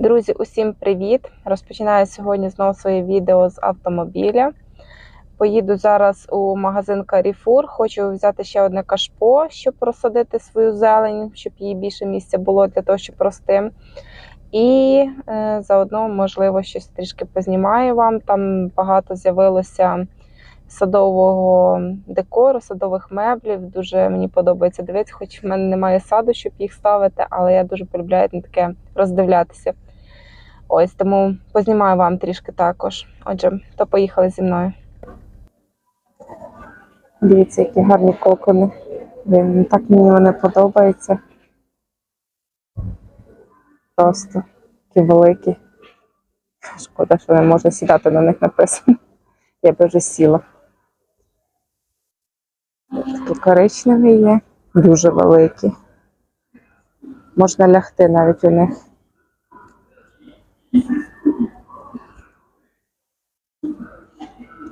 Друзі, усім привіт! Розпочинаю сьогодні знову своє відео з автомобіля. Поїду зараз у магазин Carrefour. Хочу взяти ще одне кашпо, щоб розсадити свою зелень, щоб їй більше місця було для того, щоб рости. І е, заодно, можливо, щось трішки познімаю вам. Там багато з'явилося садового декору, садових меблів. Дуже мені подобається дивитися, хоч в мене немає саду, щоб їх ставити, але я дуже полюбляю таке роздивлятися. Ось тому познімаю вам трішки також. Отже, то поїхали зі мною. Дивіться, які гарні кокони. Блін, так мені вони подобаються. Просто такі великі. Шкода, що не можна сідати на них написано. Я би вже сіла. Такі коричневі є, дуже великі. Можна лягти навіть у них.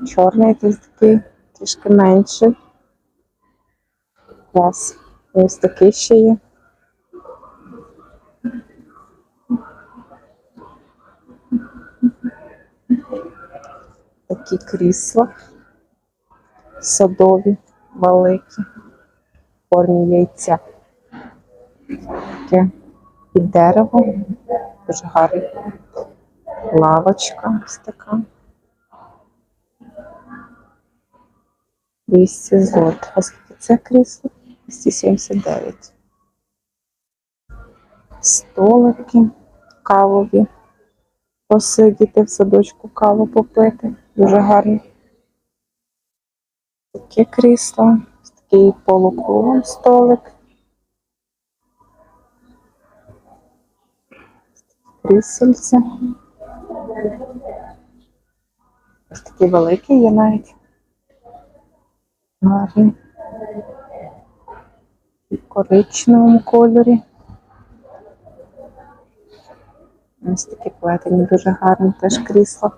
Чорний тут такий, трішки менший. Клас. Ось такий ще є. Такі крісла садові, великі, в формі яйця. Таке під дерево, дуже гарне. Лавочка ось така. 200 злот. А скільки це крісло? 279. Столики кавові. Посидіти в садочку каву попити. Дуже гарно. Таке крісло. Такий полукругом столик. Крісельце. Ось такий великий є навіть. Гарний. І в коричневому кольорі. Ось такі плетені дуже гарні теж крісла.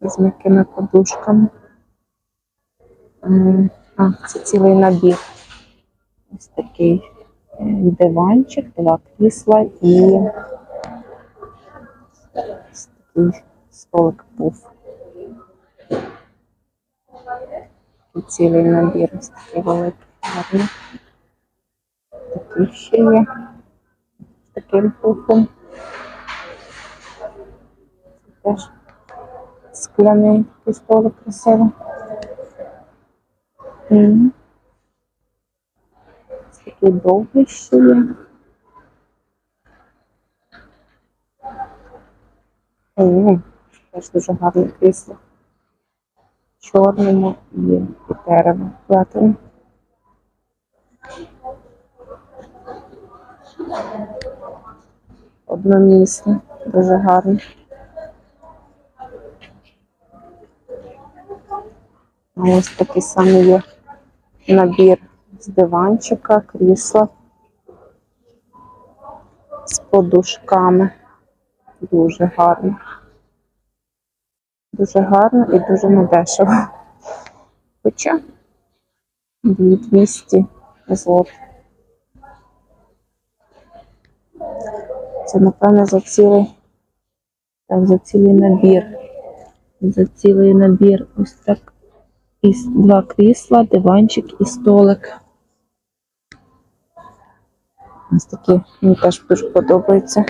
З м'якими подушками. А, це цілий набір. Ось такий е, диванчик, два крісла і ось такий столик був. І цілий набір ось такий великий гарний. Такий ще є. З таким пуфом. Це теж скляний такий столик красивий. Ось такий довгий ще є. О, теж дуже гарне крісло. В чорному і дерево платину. Одномісне, дуже гарно. А ось такий самий є набір з диванчика, крісла з подушками. Дуже гарно. Дуже гарно і дуже недешево. Хоча 200 злот. Це, напевно, за цілий, так, за цілий набір. За цілий набір ось так. І два крісла, диванчик і столик. Ось такі мені теж дуже подобаються.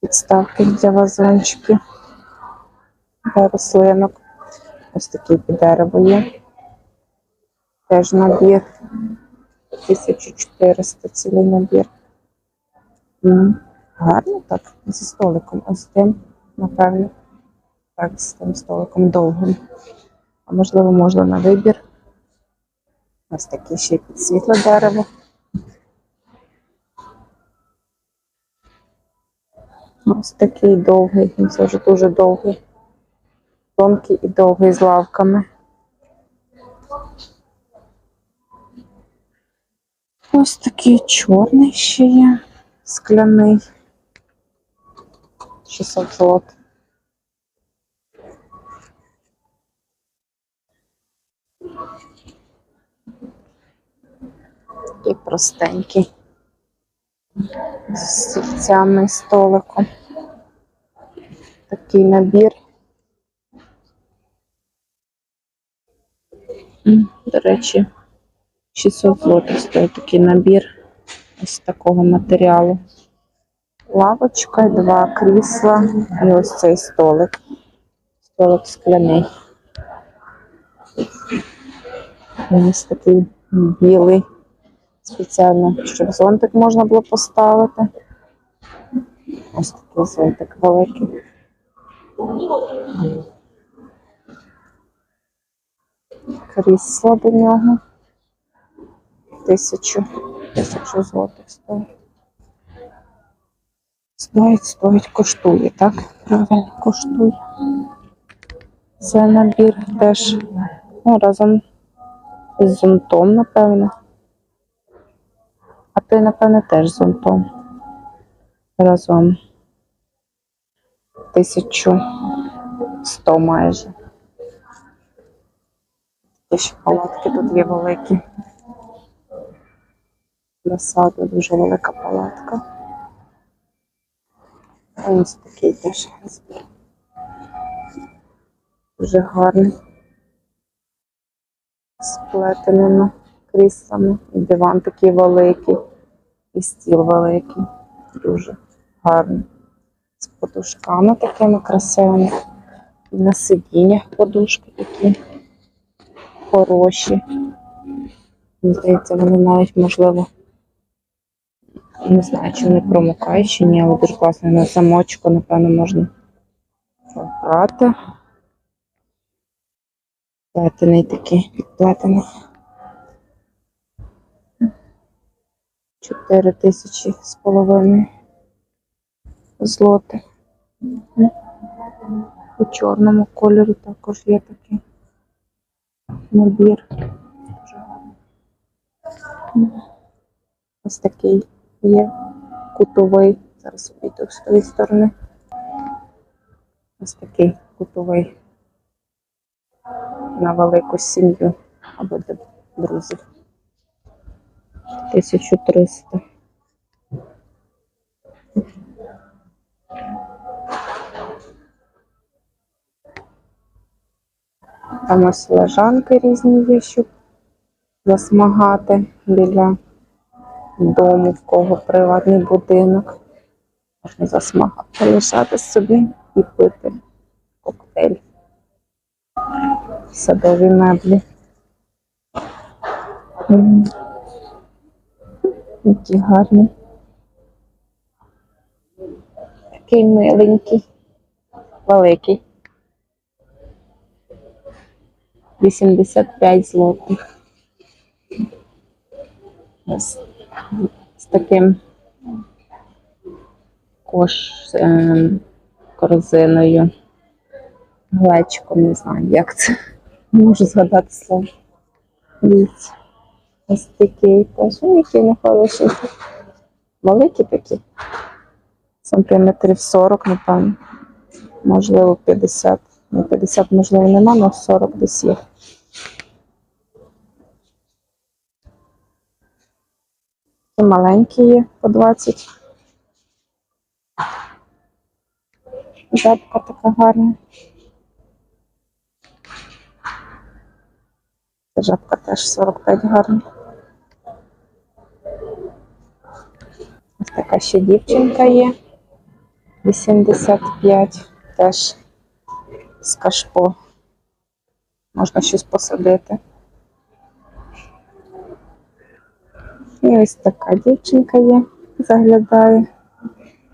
Підставки для вазончиків, рослинок. Ось такий під дерево є. Теж набір. 1400 цілий набір. Гарно так, зі столиком. Ось тим, напевно. Так, з тим столиком довгим. А можливо, можна на вибір. Ось таке ще під світле дерево. Ось такий довгий, це вже дуже довгий. Тонкий і довгий з лавками. Ось такий чорний ще є, скляний. 600 злот. Такий простенький. з стільцями і столиком. Такий набір. До речі, 600 злотих стоїть такий набір ось такого матеріалу. Лавочка, два крісла і ось цей столик. Столик скляний. Ось такий білий. Спеціально, щоб зонтик можна було поставити. Ось такий зонтик великий. Крісло до нього. Тисячу, тисячу злотих стоїть. Стоїть, стоїть, коштує, так? Правильно, коштує. Це набір теж ну, разом з зонтом, напевно. А той, напевно, теж з зонтом. Разом. Тисячу сто майже. Такі ще палатки тут є великі. Саду дуже велика палатка. Ось такий теж збір. Дуже гарний. З плетеними кріслами. І диван такий великий. І стіл великий. Дуже гарний. З подушками такими красивими. І на сидіннях подушки такі хороші. Мені здається, вони навіть можливо. Не знаю, чи вони промокають, чи ні, але дуже класно на замочку, напевно, можна брати. Плетений такий, підплетений. Чотири тисячі з половиною злотих. У чорному кольорі також є такий набір. Дуже гарний. Ось такий є кутовий. Зараз піду з тої сторони. Ось такий кутовий на велику сім'ю або для друзів. 1300. Там ось лежанки різні є, щоб засмагати біля дому, в кого приватний будинок. Можна засмагати, лишати собі і пити коктейль. Садові меблі. Які гарні. Такий миленький, великий. 85 злотих. Ось з таким кош е, корзиною, глечком, не знаю, як це. Можу згадати слово. Ось такий теж. Ну, який не хороший. Великі такі. Сантиметрів 40, напевно. Можливо, 50. Ну, 50, можливо, нема, але 40 десь є. І маленькі є по 20. Жабка така гарна. Жабка теж 45 гарна. Ось така ще дівчинка є. 85 теж з кашпо. Можна щось посадити. І ось така дівчинка є, заглядає.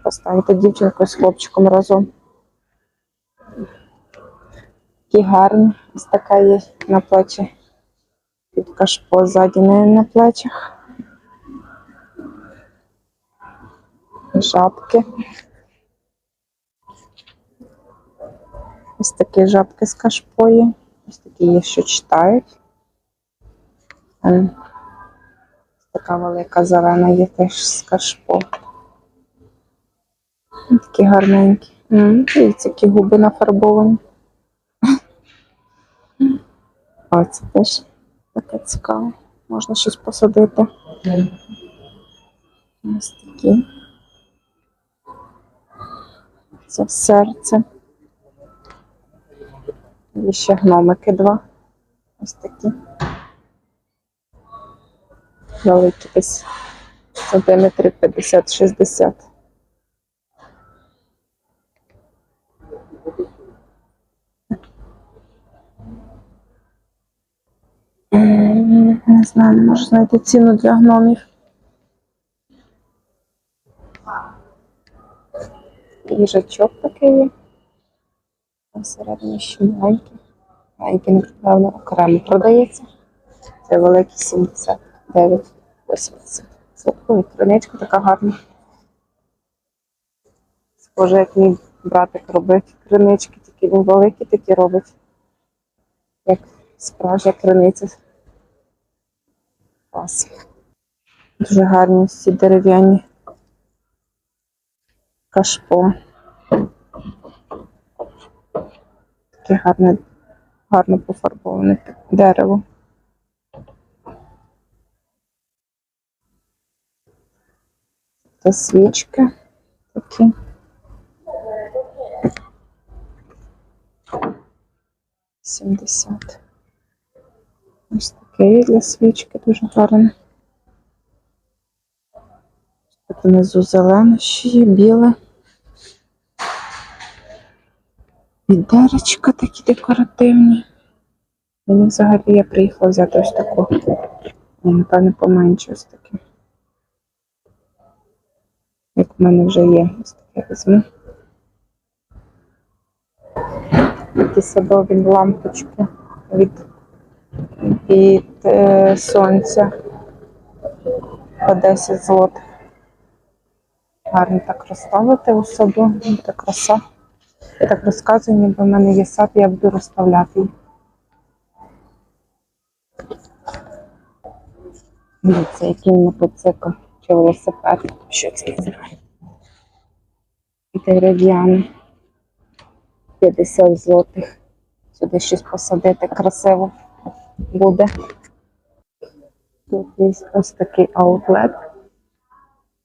Поставити дівчинку з хлопчиком разом. Такі гарні. Ось така є на плечі. Під кашпо ззаді неї на плечах. Жабки. Ось такі жабки з кашпої. Ось такі є, що читають. Ем, Така велика зелена є теж з кашпо. Такі гарненькі. Дивіться, які губи нафарбовані. О, це теж таке цікаве. Можна щось посадити. Ось такі. Це серце. І ще гномики два. Ось такі. Великі десь сантиметрів 50-60. Не знаю, не можу знайти ціну для гномів. Їжачок такий є. Всередині ще маленький. Маленький, напевно, окремо продається. Це великий 79, 80. Ой, криничка така гарна. Схоже, як мій братик робить кринички, тільки він великі такі робить. Як справжня криниця. Клас. Дуже гарні ці дерев'яні кашпо. Таке гарне, гарно пофарбоване дерево. Та свічки такі. Сімдесят. Ось такий для свічки дуже гарний. Тут внизу зелене ще є, біле. Відеречка такі декоративні. Мені взагалі я приїхала взяти ось таку. Ні, напевно, поменше ось таке. Як в мене вже є, ось таке візьму. Такі садові лампочки від, від е, сонця по 10 злотих. Гарно так розставити у саду, буде краса. Я так розказую, ніби в мене є сад, я буду розставляти їх. Дивіться, який мотоцикл чи велосипед. Що це знаю? Дерев'яний. 50 злотих. Сюди щось посадити красиво буде. Тут є ось такий аутлет,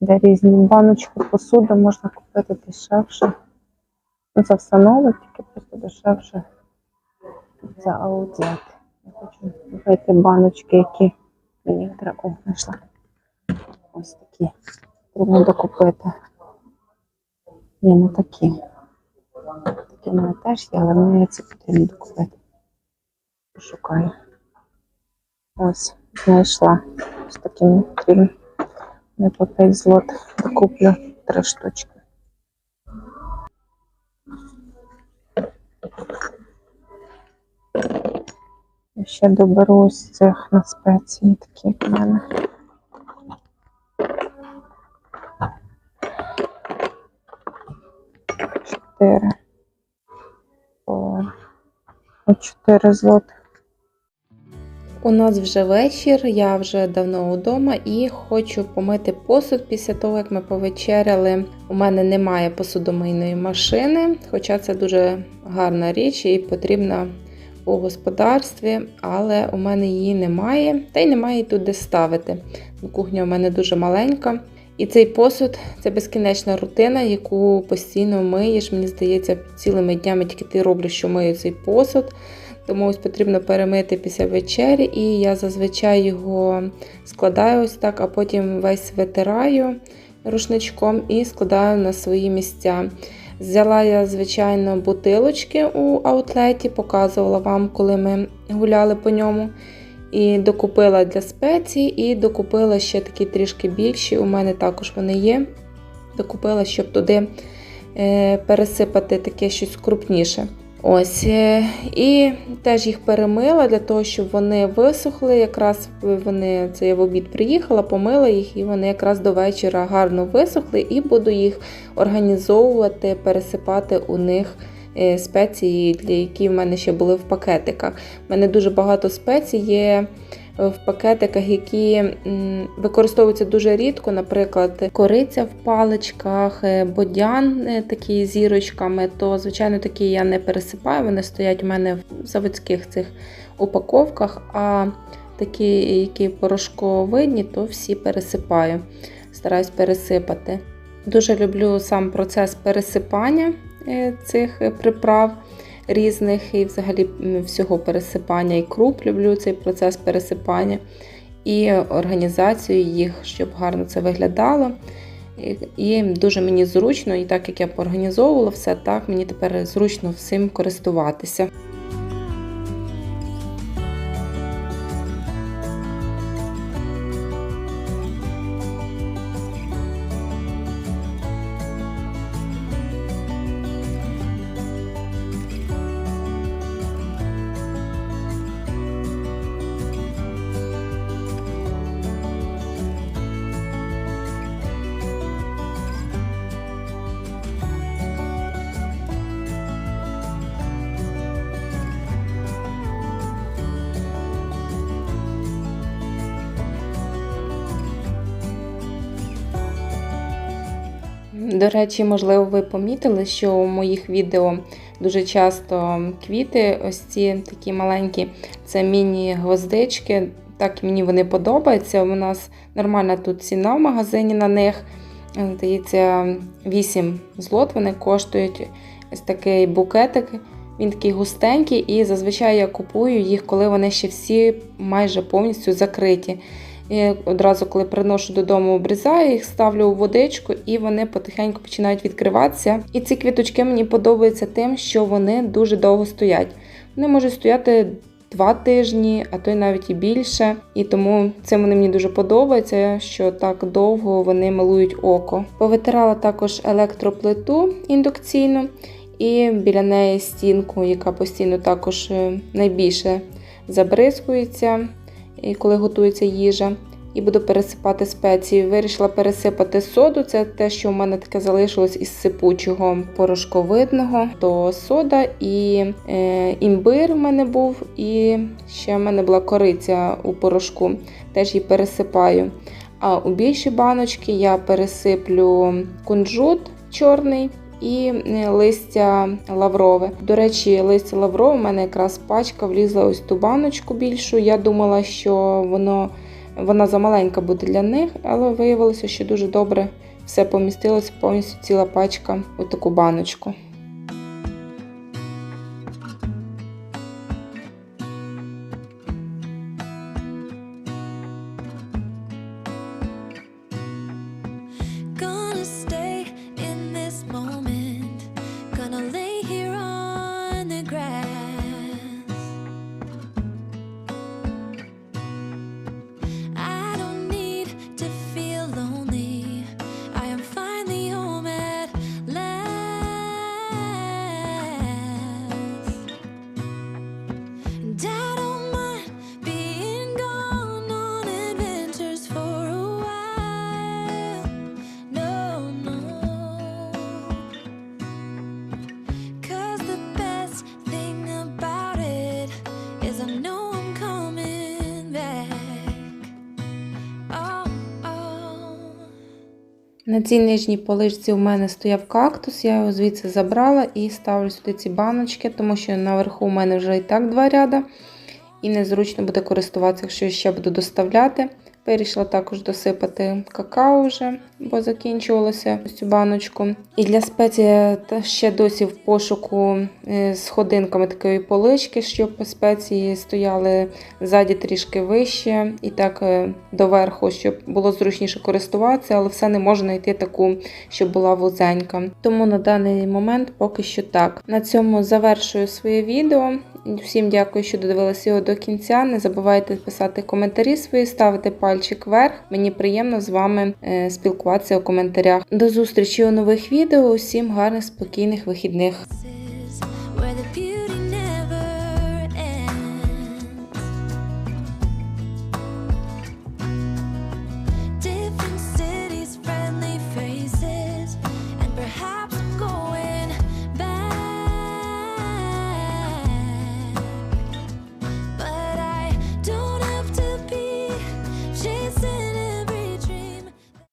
де різні баночки посуди можна купити дешевше. Ну, це все нове, тільки просто дешевше. Це аутлет. Я хочу купити баночки, які мені треба. О, знайшла. Ось такі. Треба докупити. Ні, не такі. Такі в мене теж є, але мені ці потрібно докупити. Пошукаю. Ось, знайшла. Ось такі мені потрібно. Не по 5 злот докуплю три штучки. Ще доберу ось цих на спеції, такі в мене. Чотири. По, по 4 злотих. У нас вже вечір, я вже давно вдома і хочу помити посуд після того, як ми повечеряли. У мене немає посудомийної машини, хоча це дуже гарна річ і потрібна у господарстві, але у мене її немає, та й немає тут де ставити. Кухня у мене дуже маленька. І цей посуд це безкінечна рутина, яку постійно миєш. Мені здається, цілими днями тільки ти роблю, що мию цей посуд. Тому ось потрібно перемити після вечері, і я зазвичай його складаю ось так, а потім весь витираю рушничком і складаю на свої місця. Взяла я, звичайно, бутилочки у аутлеті, показувала вам, коли ми гуляли по ньому. І докупила для спецій, і докупила ще такі трішки більші. У мене також вони є. Докупила, щоб туди е, пересипати таке щось крупніше. Ось, е, І теж їх перемила для того, щоб вони висохли. Якраз вони це я в обід приїхала, помила їх, і вони якраз до вечора гарно висохли, і буду їх організовувати, пересипати у них е, спеції, для які в мене ще були в пакетиках. У мене дуже багато спецій є. В пакетиках, які використовуються дуже рідко, наприклад, кориця в паличках, е, бодян е, такі зірочками, то, звичайно, такі я не пересипаю. Вони стоять у мене в заводських цих упаковках, а такі, які порошковидні, то всі пересипаю. стараюсь пересипати. Дуже люблю сам процес пересипання е, цих приправ різних і взагалі всього пересипання і круп. Люблю цей процес пересипання і організацію їх, щоб гарно це виглядало. І- дуже мені зручно, і так як я поорганізовувала все, так мені тепер зручно всім користуватися. До речі, можливо, ви помітили, що у моїх відео дуже часто квіти, ось ці такі маленькі, це міні-гвоздички. Так мені вони подобаються. У нас нормальна тут ціна в магазині на них. Здається, 8 злот вони коштують ось такий букетик. Він такий густенький, і зазвичай я купую їх, коли вони ще всі майже повністю закриті. І одразу, коли приношу додому, обрізаю їх, ставлю у водичку, і вони потихеньку починають відкриватися. І ці квіточки мені подобаються тим, що вони дуже довго стоять. Вони можуть стояти два тижні, а то й навіть і більше. І тому цим вони мені дуже подобаються, що так довго вони милують око. Повитирала також електроплиту індукційну і біля неї стінку, яка постійно також е, найбільше забризкується коли готується їжа. І буду пересипати спеції. Вирішила пересипати соду. Це те, що в мене таке залишилось із сипучого порошковидного. То сода і е, імбир в мене був, і ще в мене була кориця у порошку. Теж її пересипаю. А у більші баночки я пересиплю кунжут чорний. І е, листя лаврове. До речі, листя лаврове у мене якраз пачка влізла ось в ту баночку більшу. Я думала, що воно, вона замаленька буде для них, але виявилося, що дуже добре все помістилося, повністю ціла пачка у таку баночку. На цій нижній поличці у мене стояв кактус, я його звідси забрала і ставлю сюди ці баночки, тому що наверху у мене вже і так два ряда, і незручно буде користуватися, якщо я ще буду доставляти. Вирішила також досипати какао вже, бо закінчувалося цю баночку. І для спеції ще досі в пошуку е, з ходинками такої полички, щоб спеції стояли ззаді трішки вище, і так е, доверху, щоб було зручніше користуватися, але все не можу знайти таку, щоб була вузенька. Тому на даний момент поки що так. На цьому завершую своє відео. Всім дякую, що додивилися його до кінця. Не забувайте писати коментарі свої, ставити пальчик вверх. Мені приємно з вами е, спілкуватися у коментарях. До зустрічі у нових відео. Усім гарних, спокійних вихідних.